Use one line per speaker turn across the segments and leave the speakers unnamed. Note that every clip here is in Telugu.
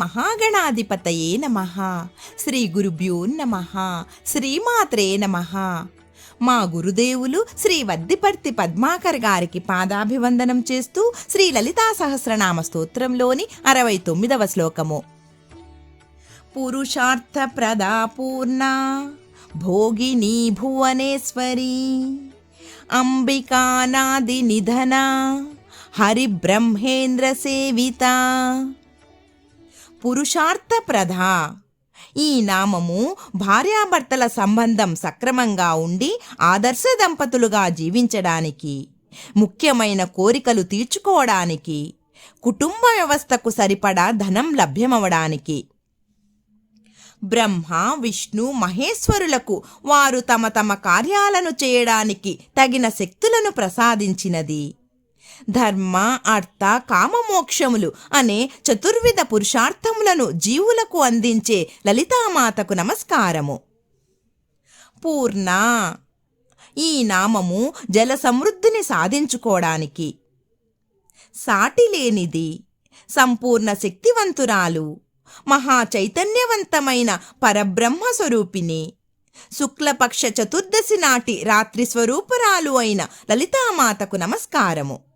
మహాగణాధిపతయే నమ. శ్రీ గురుభ్యో నమ. శ్రీమాత్రే నమ. మా గురుదేవులు శ్రీ వద్దిపర్తి పద్మాకర్ గారికి పాదాభివందనం చేస్తూ శ్రీ లలితా సహస్రనామ స్తోత్రంలోని అరవై తొమ్మిదవ శ్లోకము. పురుషార్థ ప్రదాపూర్ణ భోగిని భువనేశ్వరి అంబికానాది నిధన హరి బ్రహ్మేంద్ర సేవిత పురుషార్థ ప్రధ ఈ నామము భార్యాభర్తల సంబంధం సక్రమంగా ఉండి ఆదర్శ దంపతులుగా జీవించడానికి ముఖ్యమైన కోరికలు తీర్చుకోవడానికి కుటుంబ వ్యవస్థకు సరిపడా ధనం లభ్యమవడానికి. బ్రహ్మ విష్ణు మహేశ్వరులకు వారు తమ తమ కార్యాలను చేయడానికి తగిన శక్తులను ప్రసాదించినది. ధర్మ అర్థ కామమోక్షములు అనే చతుర్విధ పురుషార్థములను జీవులకు అందించే లలితామాతకు నమస్కారము. పూర్ణ. ఈ నామము జల సమృద్ధిని సాధించుకోవడానికి. సాటి లేనిది సంపూర్ణ శక్తివంతురాలు మహా చైతన్యవంతమైన పరబ్రహ్మ స్వరూపిణి శుక్లపక్ష చతుర్దశి నాటి రాత్రి స్వరూపురాలు అయిన లలితామాతకు నమస్కారము.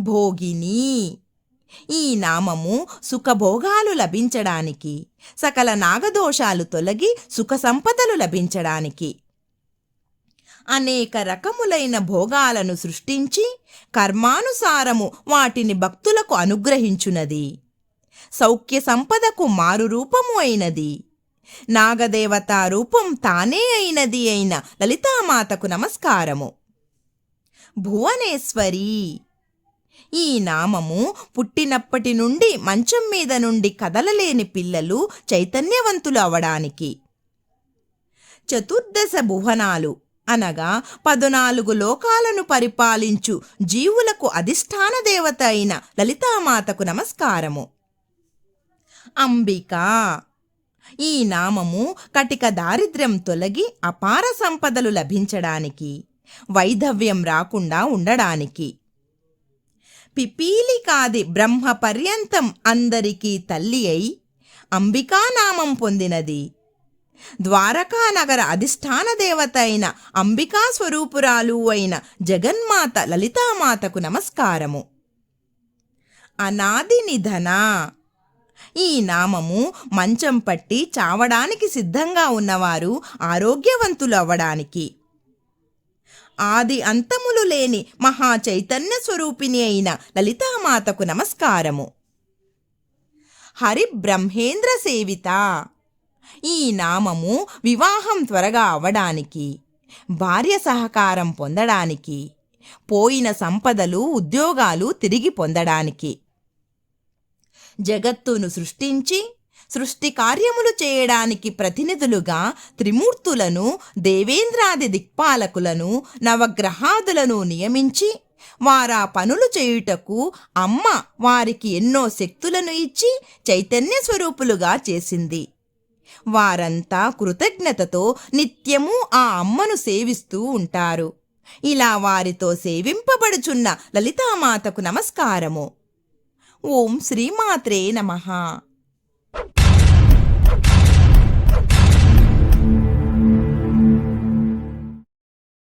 భోగిని. ఈ నామము సుఖభోగాలు లభించడానికి సకల నాగదోషాలు తొలగి సుఖ సంపదలు లభించడానికి. అనేక రకములైన భోగాలను సృష్టించి కర్మానుసారము వాటిని భక్తులకు అనుగ్రహించునది. సౌఖ్య సంపదకు మారు రూపము అయినది. నాగదేవతా రూపం తానే అయినది అయిన లలితామాతకు నమస్కారము. భువనేశ్వరి! ఈ నామము పుట్టినప్పటి నుండి మంచం మీద నుండి కదలలేని పిల్లలు చైతన్యవంతులు అవడానికి. చతుర్దశ భువనాలు అనగా పదునాలుగు లోకాలను పరిపాలించు జీవులకు అధిష్టాన దేవత అయిన లలితామాతకు నమస్కారము. అంబిక ఈ నామము కటిక దారిద్ర్యం తొలగి అపార సంపదలు లభించడానికి వైధవ్యం రాకుండా ఉండడానికి. పిపీలికాది బ్రహ్మ పర్యంతం అందరికీ తల్లి అయి అంబికానామం పొందినది. ద్వారకా నగర అధిష్టాన దేవత అయిన అంబికా స్వరూపురాలు అయిన జగన్మాత లలితామాతకు నమస్కారము. అనాది నిధన. ఈ నామము మంచం పట్టి చావడానికి సిద్ధంగా ఉన్నవారు ఆరోగ్యవంతులు అవ్వడానికి ఆది అంతములు లేని మహా చైతన్య స్వరూపిణి అయిన లలితామాతకు నమస్కారము. హరి బ్రహ్మేంద్ర సేవిత. ఈ నామము వివాహం త్వరగా అవ్వడానికి భార్య సహకారం పొందడానికి పోయిన సంపదలు ఉద్యోగాలు తిరిగి పొందడానికి. జగత్తును సృష్టించి సృష్టి కార్యములు చేయడానికి ప్రతినిధులుగా త్రిమూర్తులను దేవేంద్రాది దిక్పాలకులను నవగ్రహాదులను నియమించి వారా పనులు చేయుటకు అమ్మ వారికి ఎన్నో శక్తులను ఇచ్చి చైతన్య స్వరూపులుగా చేసింది. వారంతా కృతజ్ఞతతో నిత్యము ఆ అమ్మను సేవిస్తూ ఉంటారు. ఇలా వారితో సేవింపబడుచున్న లలితామాతకు నమస్కారము. ఓం శ్రీమాత్రే నమః.